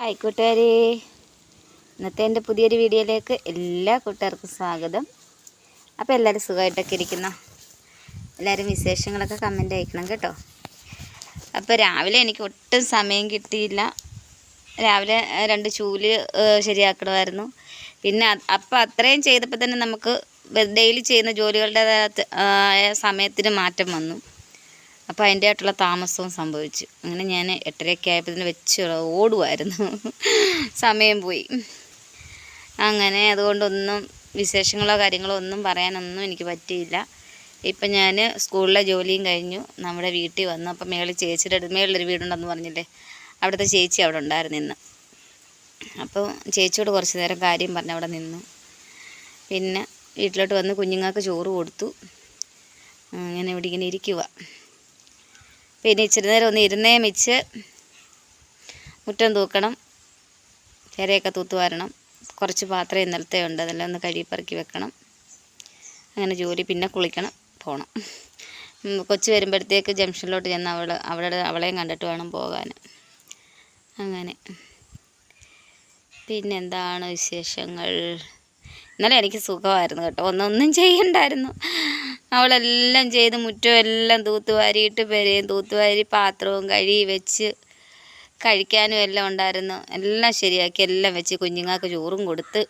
Hi കൂട്ടുകാരെ. ഇന്നത്തെ എന്റെ പുതിയൊരു വീഡിയോയിലേക്ക് എല്ലാ കൂട്ടുകാർക്കും സ്വാഗതം. അപ്പോൾ എല്ലാവരും സുഖമായിട്ടൊക്കെ ഇരിക്കുന്നു? എല്ലാവരും വിശേഷങ്ങളൊക്കെ കമന്റ് അയക്കണം കേട്ടോ. അപ്പോൾ രാവിലെ എനിക്ക് ഒട്ടും സമയം കിട്ടിയില്ല. രാവിലെ രണ്ട് ചൂൽ ശരിയാക്കണമായിരുന്നു. പിന്നെ അപ്പോൾ അത്രയും ചെയ്തപ്പോൾ തന്നെ നമുക്ക് ഡെയിലി ചെയ്യുന്ന ജോലികളുടെ സമയത്തിന് മാറ്റം വന്നു. അപ്പോൾ അതിന്റെ ആയിട്ടുള്ള താമസവും സംഭവിച്ചു. അങ്ങനെ ഞാൻ എട്ടരയൊക്കെ ആയപ്പോൾ ഇതിന് വെച്ച് ഓടുമായിരുന്നു സമയം പോയി. അങ്ങനെ അതുകൊണ്ടൊന്നും വിശേഷങ്ങളോ കാര്യങ്ങളോ ഒന്നും പറയാനൊന്നും എനിക്ക് പറ്റിയില്ല. ഇപ്പം ഞാൻ സ്കൂളിലെ ജോലിയും കഴിഞ്ഞു. നമ്മുടെ വീട്ടിൽ വന്നു. അപ്പം മേളിൽ ചേച്ചിയുടെ മേളിലൊരു വീടുണ്ടെന്ന് പറഞ്ഞില്ലേ? അവിടുത്തെ ചേച്ചി അവിടെ ഉണ്ടായിരുന്നു ഇന്ന്. അപ്പോൾ ചേച്ചിയോട് കുറച്ച് നേരം കാര്യം പറഞ്ഞ് അവിടെ നിന്നു. പിന്നെ വീട്ടിലോട്ട് വന്ന് കുഞ്ഞുങ്ങൾക്ക് ചോറ് കൊടുത്തു. അങ്ങനെ ഇവിടെ ഇങ്ങനെ ഇരിക്കുക പിന്നെ ഇച്ചിരി നേരം ഒന്ന് ഇരുന്നേ വെച്ച് മുറ്റം തൂക്കണം. ചിരയൊക്കെ തൂത്ത് വരണം. കുറച്ച് പാത്രം ഇന്നലത്തെ ഉണ്ട്. അതെല്ലാം ഒന്ന് കഴുകിപ്പറക്കി വെക്കണം. അങ്ങനെ ജോലി പിന്നെ കുളിക്കണം പോകണം കൊച്ചു വരുമ്പോഴത്തേക്ക് ജംഗ്ഷനിലോട്ട് ചെന്ന് അവൾ അവളുടെ അവളെയും കണ്ടിട്ട് വേണം പോകാൻ. അങ്ങനെ. പിന്നെന്താണ് വിശേഷങ്ങൾ? ഇന്നലെ എനിക്ക് സുഖമായിരുന്നു കേട്ടോ. ഒന്നൊന്നും ചെയ്യണ്ടായിരുന്നു. അവളെല്ലാം ചെയ്ത് മുറ്റം എല്ലാം തൂത്തുവാരിയിട്ട് പെരയും തൂത്തുവാരി പാത്രവും കഴുകി വെച്ച് കഴിക്കാനും എല്ലാം ഉണ്ടായിരുന്നു. എല്ലാം ശരിയാക്കി എല്ലാം വെച്ച് കുഞ്ഞുങ്ങൾക്ക് ചോറും കൊടുത്ത്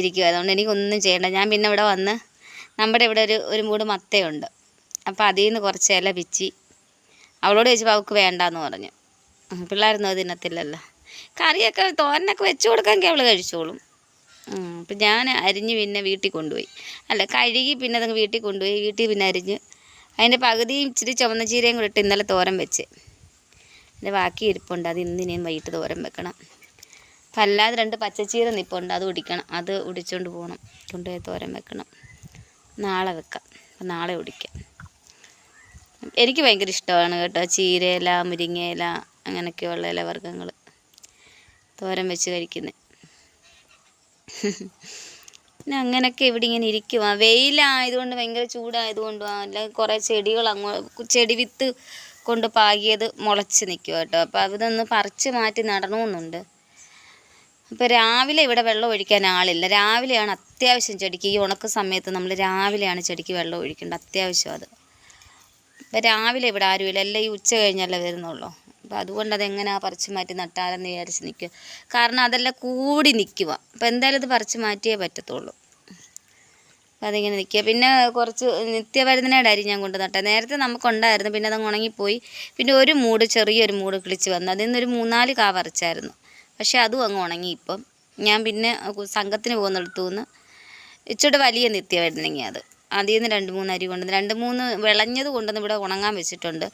ഇരിക്കുക അതുകൊണ്ട് എനിക്കൊന്നും ചെയ്യണ്ട. ഞാൻ പിന്നെ ഇവിടെ വന്ന് നമ്മുടെ ഇവിടെ ഒരു ഒരു മൂട് മത്തയുണ്ട്. അപ്പോൾ അതിൽ നിന്ന് കുറച്ച് ഇല പിച്ചി അവളോട് ചോദിച്ചപ്പോൾ അവൾക്ക് വേണ്ടാന്ന് പറഞ്ഞു. പിള്ളേരൊന്നും അത് തിന്നത്തില്ലല്ലോ. കറിയൊക്കെ തോരനൊക്കെ വെച്ച് കൊടുക്കാമെങ്കിൽ അവൾ കഴിച്ചോളും. അപ്പം ഞാൻ അരിഞ്ഞ് പിന്നെ വീട്ടിൽ കൊണ്ടുപോയി. അല്ല കഴുകി പിന്നെ അതങ്ങ് വീട്ടിൽ കൊണ്ടുപോയി. വീട്ടിൽ പിന്നെ അരിഞ്ഞ് അതിന്റെ പകുതിയും ഇച്ചിരി ചുവന്ന ചീരയും കൂടെ ഇട്ട് ഇന്നലെ തോരൻ വെച്ച്. അതിന്റെ ബാക്കി ഇരിപ്പുണ്ട്. അത് ഇന്ന് ഇന്നിനെയും വൈകിട്ട് തോരൻ വെക്കണം. അപ്പം അല്ലാതെ രണ്ട് പച്ചച്ചീര നിപ്പുണ്ട്. അത് ഉടിക്കണം അത് ഉടിച്ചുകൊണ്ട് പോകണം കൊണ്ടുപോയി തോരൻ വെക്കണം. നാളെ വെക്കാം. അപ്പം നാളെ ഉടിക്കാം എനിക്ക് ഭയങ്കര ഇഷ്ടമാണ് കേട്ടോ. ചീരയില മുരിങ്ങയില അങ്ങനെയൊക്കെയുള്ള ഇലവർഗങ്ങൾ. തോരൻ വെച്ച് കഴിക്കുന്നത്. പിന്നെ അങ്ങനെയൊക്കെ ഇവിടെ ഇങ്ങനെ ഇരിക്കും ഇരിക്കുവാ. വെയിലായതുകൊണ്ട് ഭയങ്കര ചൂടായതുകൊണ്ടും അല്ലെങ്കിൽ കുറേ ചെടികൾ അങ്ങ് ചെടി വിത്ത് കൊണ്ട് പാകിയത് മുളച്ച് നിൽക്കുക കേട്ടോ. അപ്പോൾ അതൊന്ന് പറിച്ച് മാറ്റി നടണമെന്നുണ്ട് അപ്പോൾ രാവിലെ ഇവിടെ വെള്ളം ഒഴിക്കാൻ ആളില്ല. രാവിലെയാണ് അത്യാവശ്യം ചെടിക്ക്. ഈ ഉണക്ക സമയത്ത് നമ്മൾ രാവിലെയാണ് ചെടിക്ക് വെള്ളം ഒഴിക്കേണ്ടത്. അത്യാവശ്യം അത്. അപ്പോൾ രാവിലെ ഇവിടെ ആരുമില്ല. എല്ലാം ഈ ഉച്ച കഴിഞ്ഞല്ലേ വരുന്നുള്ളൂ. അപ്പോൾ അതുകൊണ്ട് അതെങ്ങനെയാ പറിച്ച് മാറ്റി നട്ടാലെന്ന് വിചാരിച്ച് നിൽക്കുക കാരണം അതെല്ലാം കൂടി നിൽക്കുക അപ്പോൾ എന്തായാലും ഇത് പറിച്ച് മാറ്റിയേ പറ്റത്തുള്ളൂ. അപ്പോൾ അതിങ്ങനെ നിൽക്കുക പിന്നെ കുറച്ച് നിത്യവഴുതനയുടെ ഞാൻ കൊണ്ട് നട്ടത് നേരത്തെ നമുക്കുണ്ടായിരുന്നു. പിന്നെ അതങ്ങ് ഉണങ്ങിപ്പോയി. പിന്നെ ഒരു മൂട് ചെറിയൊരു മൂട് കിളിച്ച് വന്നു. അതിൽ നിന്നൊരു മൂന്നാൽ കാ പറിച്ചായിരുന്നു. പക്ഷേ അതും അങ്ങ് ഉണങ്ങി ഇപ്പം. ഞാൻ പിന്നെ സംഘത്തിന് പോകുന്നിടത്തു നിന്ന് ഇച്ചിരി വലിയ നിത്യവഴുതനങ്ങ അത്. അതിൽ നിന്ന് രണ്ട് മൂന്ന് അരി കൊണ്ടുവന്ന് രണ്ട് മൂന്ന് വിളഞ്ഞത് കൊണ്ടുവന്ന് ഇവിടെ ഉണങ്ങാൻ വെച്ചിട്ടുണ്ട്.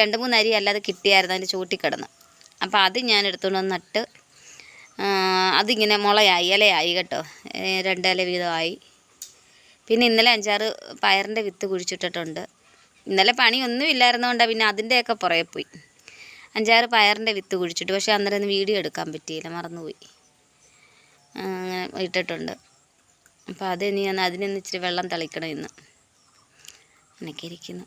രണ്ട് മൂന്ന് അരി അല്ലാതെ കിട്ടിയായിരുന്നു അതിന്റെ ചൂട്ടിക്കിടന്ന് കിടന്ന്. അപ്പോൾ അത് ഞാൻ എടുത്തുകൊണ്ട് വന്ന് നട്ട് അതിങ്ങനെ മുളയായി ഇലയായി കേട്ടോ. രണ്ട് ഇല വീതമായി. പിന്നെ ഇന്നലെ അഞ്ചാറ് പയറിന്റെ വിത്ത് കുഴിച്ചിട്ടിട്ടുണ്ട്. ഇന്നലെ പണിയൊന്നും ഇല്ലായിരുന്നതുകൊണ്ടാണ് പിന്നെ അതിന്റെയൊക്കെ പുറകെ പോയി. അഞ്ചാറ് പയറിന്റെ വിത്ത് കുഴിച്ചിട്ട് പക്ഷേ അന്നേരം വീഡിയോ എടുക്കാൻ പറ്റിയില്ല മറന്നുപോയി. ഇട്ടിട്ടുണ്ട്. അപ്പോൾ അത് ഇനി ഒന്ന് അതിനൊന്ന് ഇച്ചിരി വെള്ളം തളിക്കണം ഇന്ന്. അങ്ങനെയൊക്കെ ഇരിക്കുന്നു.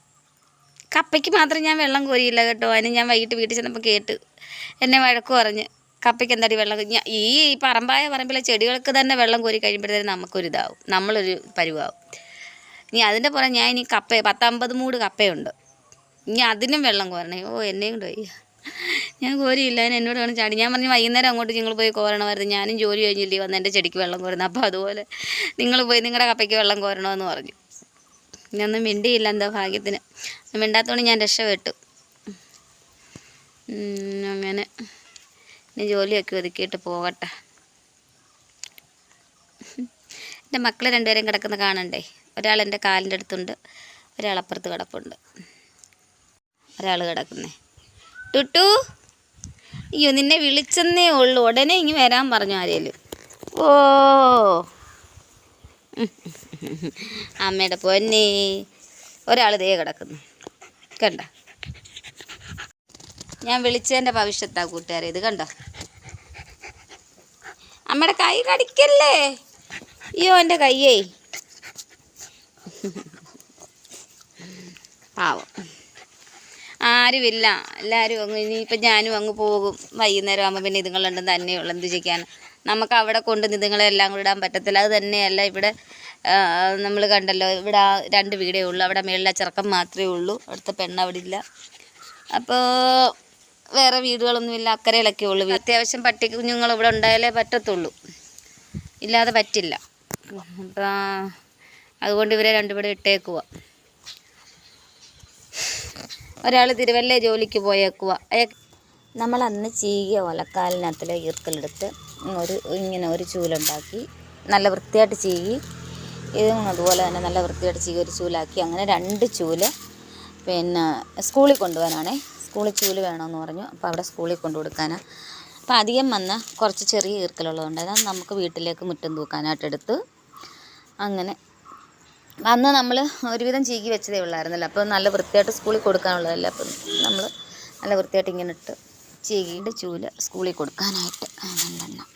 കപ്പയ്ക്ക് മാത്രം ഞാൻ വെള്ളം കോരിയില്ല കേട്ടോ. അതിന് ഞാൻ വൈകിട്ട് വീട്ടിൽ ചെന്നപ്പോൾ കേട്ട് എന്നെ വഴക്ക് പറഞ്ഞ് കപ്പയ്ക്ക് എന്താടി വെള്ളം ഞാൻ ഈ പറമ്പായ പറമ്പിലെ ചെടികൾക്ക് തന്നെ വെള്ളം കോരി കഴിയുമ്പോഴത്തേനും നമുക്കൊരിതാവും നമ്മളൊരു പരുവാവും. ഇനി അതിന്റെ പുറം ഞാൻ ഇനി കപ്പ പത്തമ്പത് മൂട് കപ്പയുണ്ട്. ഇനി അതിനും വെള്ളം കോരണേ. ഓ എന്നെയും കൊണ്ട് വയ്യ. ഞാൻ കോരിയില്ല അതിന് എന്നോട് വേണം ചാടി. ഞാൻ പറഞ്ഞു വൈകുന്നേരം അങ്ങോട്ട് നിങ്ങൾ പോയി കോരണമായിരുന്നു. ഞാനും ജോലി കഴിഞ്ഞില്ലേ വന്ന് എന്റെ ചെടിക്ക് വെള്ളം കോരുന്നത് അപ്പോൾ അതുപോലെ നിങ്ങൾ പോയി നിങ്ങളുടെ കപ്പയ്ക്ക് വെള്ളം കോരണമെന്ന് പറഞ്ഞു. ഞാനൊന്നും മിണ്ടിയില്ല എന്താ ഭാഗ്യത്തിന്. മിണ്ടാത്തോണ്ട് ഞാൻ രക്ഷപ്പെട്ടു. അങ്ങനെ ഇനി ജോലിയൊക്കെ ഒതുക്കിയിട്ട് പോകട്ടെ എന്റെ മക്കൾ രണ്ടുപേരും കിടക്കുന്ന കാണണ്ടേ? ഒരാൾ എന്റെ കാലിന്റെ അടുത്തുണ്ട് ഒരാൾ അപ്പുറത്ത് കിടപ്പുണ്ട്. ഒരാൾ കിടക്കുന്നേ. ടുട്ടു. അയ്യോ നിന്നെ വിളിച്ചെന്നേ ഉള്ളൂ. ഉടനെ ഇങ്ങ് വരാൻ പറഞ്ഞു ആരേലും ഓ. അമ്മയുടെ പൊന്നെ. ഒരാൾ ദേ കിടക്കുന്നു. കണ്ട. ഞാൻ വിളിച്ചതിന്റെ ഭവിഷ്യത്താ കൂട്ടുകാരെ. ഇത് കണ്ടോ? അമ്മയുടെ കൈ കടിക്കല്ലേ? അയ്യോ എന്റെ കയ്യേ. പാവം. ആരുമില്ല. എല്ലാവരും അങ്ങ് ഇനിയിപ്പം ഞാനും അങ്ങ് പോകും. വൈകുന്നേരം ആകുമ്പോൾ പിന്നെ ഇതുങ്ങളുണ്ട് തന്നെയുള്ളൂ എന്ത് ചെയ്യാൻ? നമുക്ക് അവിടെ കൊണ്ട് ഇതുങ്ങളെ എല്ലാം കൂടെ ഇടാൻ പറ്റത്തില്ല. അത് തന്നെയല്ല ഇവിടെ നമ്മൾ കണ്ടല്ലോ. ഇവിടെ ആ രണ്ട് വീടേ ഉള്ളൂ. അവിടെ മേളിലെ ചെറുക്കം മാത്രമേ ഉള്ളൂ. അവിടുത്തെ പെണ്ണ് അവിടെ ഇല്ല. അപ്പോൾ വേറെ വീടുകളൊന്നുമില്ല അക്കരയിലൊക്കെ ഉള്ളൂ അത്യാവശ്യം പട്ടി കുഞ്ഞുങ്ങൾ ഇവിടെ ഉണ്ടായാലേ പറ്റത്തുള്ളൂ. ഇല്ലാതെ പറ്റില്ല. അപ്പം അതുകൊണ്ട് ഇവരെ രണ്ടുപേരും ഇട്ടേക്കുക ഒരാൾ തിരുവല്ല ജോലിക്ക് പോയേക്കുക നമ്മൾ അന്ന് ചീകിയ ഒലക്കാലിനകത്തിലെ ഈർക്കലെടുത്ത് ഒരു ഇങ്ങനെ ഒരു ചൂലുണ്ടാക്കി. നല്ല വൃത്തിയായിട്ട് ചീകി. ഇതും അതുപോലെ തന്നെ നല്ല വൃത്തിയായിട്ട് ചീകി ഒരു ചൂലാക്കി. അങ്ങനെ രണ്ട് ചൂൽ പിന്നെ സ്കൂളിൽ കൊണ്ടുപോകാനാണേ സ്കൂളിൽ ചൂൽ വേണമെന്ന് പറഞ്ഞു. അപ്പോൾ അവിടെ സ്കൂളിൽ കൊണ്ടു കൊടുക്കാനാണ് അപ്പോൾ അധികം വന്ന കുറച്ച് ചെറിയ ഈർക്കലുള്ളതുകൊണ്ട് അത് നമുക്ക് വീട്ടിലേക്ക് മുറ്റം തൂക്കാനായിട്ട് എടുത്ത് അങ്ങനെ അന്ന് നമ്മൾ ഒരുവിധം ചീകി വെച്ചതേ ഉള്ളായിരുന്നല്ലോ. അപ്പോൾ നല്ല വൃത്തിയായിട്ട് സ്കൂളിൽ കൊടുക്കാനുള്ളതല്ലേ. അപ്പം നമ്മൾ നല്ല വൃത്തിയായിട്ട് ഇങ്ങനെ ഇട്ട് ചീകിയുടെ ചൂൽ സ്കൂളിൽ കൊടുക്കാനായിട്ട്. രണ്ടെണ്ണം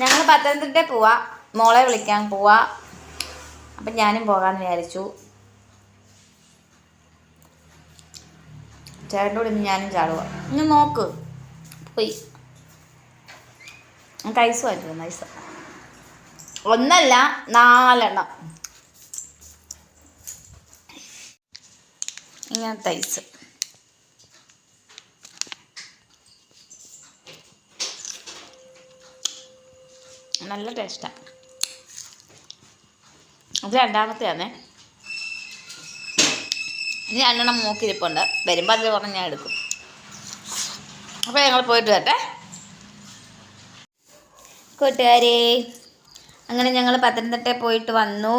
ഞങ്ങൾ പത്തനംതിട്ട പോവാ. മോളെ വിളിക്കാൻ പോവാ. അപ്പം ഞാനും പോകാമെന്ന് വിചാരിച്ചു. ചേട്ടന്റെ കൂടെ ഇന്ന് ഞാനും ചാടുക ഇന്ന് നോക്ക്. പോയി. നമുക്ക് ഐസ് വാങ്ങിച്ചു. ഐസ് ഒന്നല്ല നാലെണ്ണം. ഇങ്ങനത്തെ ഐസ് നല്ല ടേസ്റ്റാണ് ഇത് രണ്ടാമത്തെയാണേ ഇനി രണ്ടെണ്ണം മൂക്കിരിപ്പുണ്ട്. വരുമ്പോൾ അതിൽ പറഞ്ഞ് ഞാൻ എടുക്കും. അപ്പോൾ ഞങ്ങൾ പോയിട്ട് വരട്ടെ. കൂട്ടുകാരെ അങ്ങനെ ഞങ്ങൾ പത്തനംതിട്ട പോയിട്ട് വന്നു.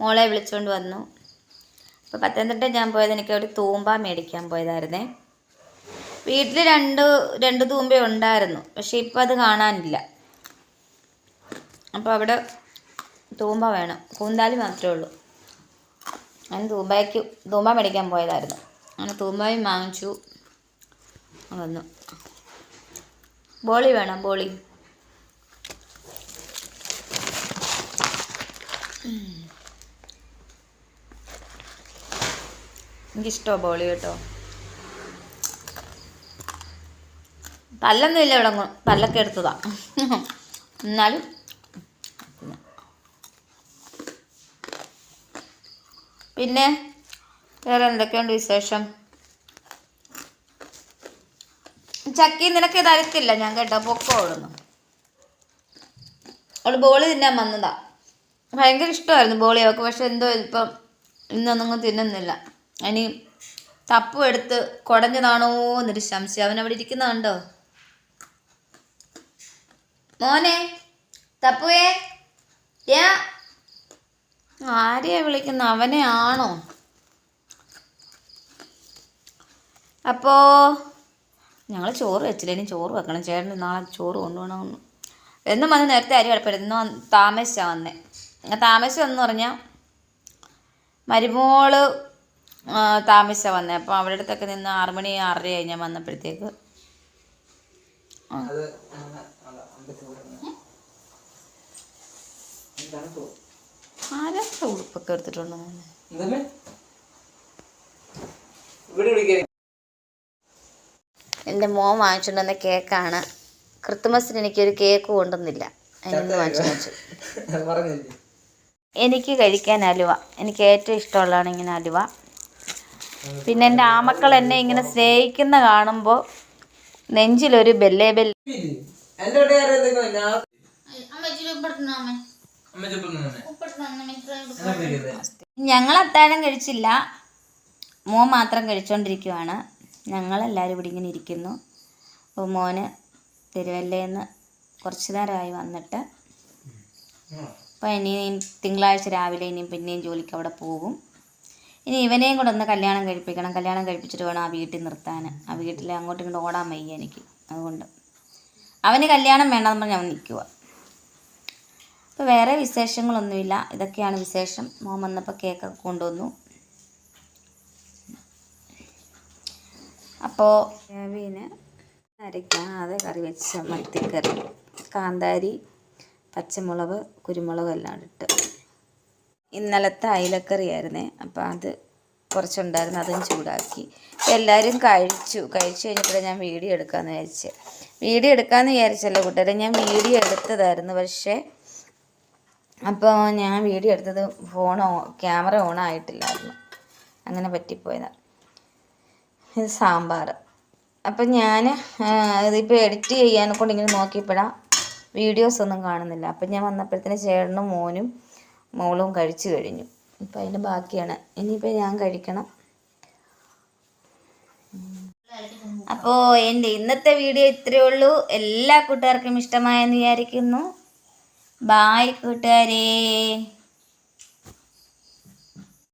മോളെ വിളിച്ചുകൊണ്ട് വന്നു. അപ്പോൾ പത്തനംതിട്ട ഞാൻ പോയത് എനിക്ക് ഒരു തൂമ്പ മേടിക്കാൻ പോയതായിരുന്നേ. വീട്ടിൽ രണ്ട് രണ്ട് തൂമ്പ ഉണ്ടായിരുന്നു. പക്ഷേ ഇപ്പോൾ അത് കാണാനില്ല. അപ്പോൾ അവിടെ തൂമ്പ വേണം. കൂന്താലി മാത്രമേ ഉള്ളൂ. അങ്ങനെ തൂമ്പയ്ക്ക് തൂമ്പ മേടിക്കാൻ പോയതായിരുന്നു. അങ്ങനെ തൂമ്പയും വാങ്ങിച്ചു. വന്നു. ബോളി വേണം ബോളി. എനിക്കിഷ്ടമാണ് ബോളി കേട്ടോ. പല്ലൊന്നും ഇല്ല ഇവിടെ പല്ലൊക്കെ എടുത്തതാ. എന്നാലും പിന്നെ വേറെ എന്തൊക്കെയുണ്ട് വിശേഷം? ചക്കി നിനക്ക് തരത്തില്ല ഞാൻ കേട്ടോ പൊക്കോ ഓടുന്നു അവൾ ബോളി തിന്നാൻ വന്നതാ. ഭയങ്കര ഇഷ്ടമായിരുന്നു ബോളി അവൾക്ക് പക്ഷെ എന്തോ ഇപ്പം ഇന്നൊന്നും തിന്നുന്നില്ല. ഇനി തപ്പു എടുത്ത് കുടഞ്ഞതാണോ എന്നൊരു സംശയം. അവൻ അവിടെ ഇരിക്കുന്ന കണ്ടോ മോനെ തപ്പുവേ. യാ. ആരെയാ വിളിക്കുന്ന? അവനെ ആണോ? അപ്പോൾ ഞങ്ങൾ ചോറ് വെച്ചില്ല. ഇനി ചോറ് വെക്കണം. ചേട്ടൻ നാളെ ചോറ് കൊണ്ടുപോകണമെന്ന്. എന്നും വന്ന് നേരത്തെ അരി കിടപ്പരുത് ഇന്ന് താമസിച്ചാണ് വന്നേ. എന്ന് പറഞ്ഞാൽ മരുമോൾ താമസിച്ചാണ് വന്നേ. അപ്പോൾ അവരുടെ അടുത്തൊക്കെ നിന്ന് ആറുമണി ആറര ഞാൻ വന്നപ്പോഴത്തേക്ക്. അത് ആരൊക്കെ ഉടുപ്പൊക്കെ എടുത്തിട്ടുണ്ടോ വിളിക്കാൻ. എന്റെ മോൻ വാങ്ങിച്ചുകൊണ്ട് വന്ന കേക്കാണ്. ക്രിസ്മസിന് എനിക്കൊരു കേക്ക് കൊണ്ടുവന്നില്ല. അതിനൊന്ന് വാങ്ങിച്ചു എനിക്ക് കഴിക്കാൻ അലുവ. എനിക്ക് ഏറ്റവും ഇഷ്ടമുള്ളതാണ് ഇങ്ങനെ അലുവ. പിന്നെ എന്റെ ആമക്കൾ എന്നെ ഇങ്ങനെ സ്നേഹിക്കുന്ന കാണുമ്പോൾ നെഞ്ചിലൊരു ബെല്ലേ ബെല്ലെ. ഞങ്ങൾ അത്താഴം കഴിച്ചില്ല. മോൻ മാത്രം കഴിച്ചുകൊണ്ടിരിക്കുവാണ് ഞങ്ങളെല്ലാവരും ഇവിടെ ഇങ്ങനെ ഇരിക്കുന്നു. അപ്പോൾ മോന് തിരുവല്ലയിൽ കുറച്ച് നേരമായി വന്നിട്ട്. അപ്പോൾ ഇനിയും തിങ്കളാഴ്ച രാവിലെ ഇനിയും പിന്നെയും ജോലിക്ക് അവിടെ പോകും. ഇനി ഇവനെയും കൂടെ ഒന്ന് കല്യാണം കഴിപ്പിക്കണം. കല്യാണം കഴിപ്പിച്ചിട്ട് വേണം ആ വീട്ടിൽ നിർത്താൻ. ആ വീട്ടിൽ അങ്ങോട്ടും ഇങ്ങോട്ടും ഓടാൻ വയ്യ എനിക്ക്. അതുകൊണ്ട് അവന് കല്യാണം വേണമെന്ന് പറഞ്ഞ് അവൻ നിൽക്കുക അപ്പോൾ വേറെ വിശേഷങ്ങളൊന്നുമില്ല. ഇതൊക്കെയാണ് വിശേഷം. മോൻ വന്നപ്പോൾ കേക്കൊക്കെ കൊണ്ടുവന്നു. അപ്പോൾ സോയാബീന് അരയ്ക്കാതെ കറി വെച്ച മത്തിക്കറി കാന്താരി പച്ചമുളക് കുരുമുളക് എല്ലാം ഇട്ട് ഇന്നലത്തെ അയിലക്കറിയായിരുന്നേ അപ്പോൾ അത് കുറച്ചുണ്ടായിരുന്നു അതും ചൂടാക്കി. എല്ലാവരും കഴിച്ചു. കഴിച്ചു കഴിഞ്ഞപ്പോൾ ഞാൻ വീഡിയോ എടുക്കാമെന്ന് വിചാരിച്ച്. വീഡിയോ എടുക്കാമെന്ന് വിചാരിച്ചല്ലോ കൂട്ടുകാരെ ഞാൻ വീഡിയോ എടുത്തതായിരുന്നു പക്ഷേ അപ്പോൾ ഞാൻ വീഡിയോ എടുത്തത് ഫോൺ ക്യാമറ ഓൺ ആയിട്ടില്ലായിരുന്നു. അങ്ങനെ പറ്റിപ്പോയതാണ് ഇത് സാമ്പാർ. അപ്പം ഞാൻ ഇതിപ്പോൾ എഡിറ്റ് ചെയ്യാൻ കൊണ്ട് ഇങ്ങനെ നോക്കിയപ്പോഴാണ് വീഡിയോസ് ഒന്നും കാണുന്നില്ല. അപ്പം ഞാൻ വന്നപ്പോഴത്തേന് ചേട്ടനും മോനും മോളും കഴിച്ചു കഴിഞ്ഞു. ഇപ്പം അതിന്റെ ബാക്കിയാണ്. ഇനിയിപ്പോൾ ഞാൻ കഴിക്കണം. അപ്പോൾ എന്റെ ഇന്നത്തെ വീഡിയോ ഇത്രയേ ഉള്ളൂ. എല്ലാ കൂട്ടുകാർക്കും ഇഷ്ടമായെന്ന് വിചാരിക്കുന്നു. ബായ് കൂട്ടുകാരേ.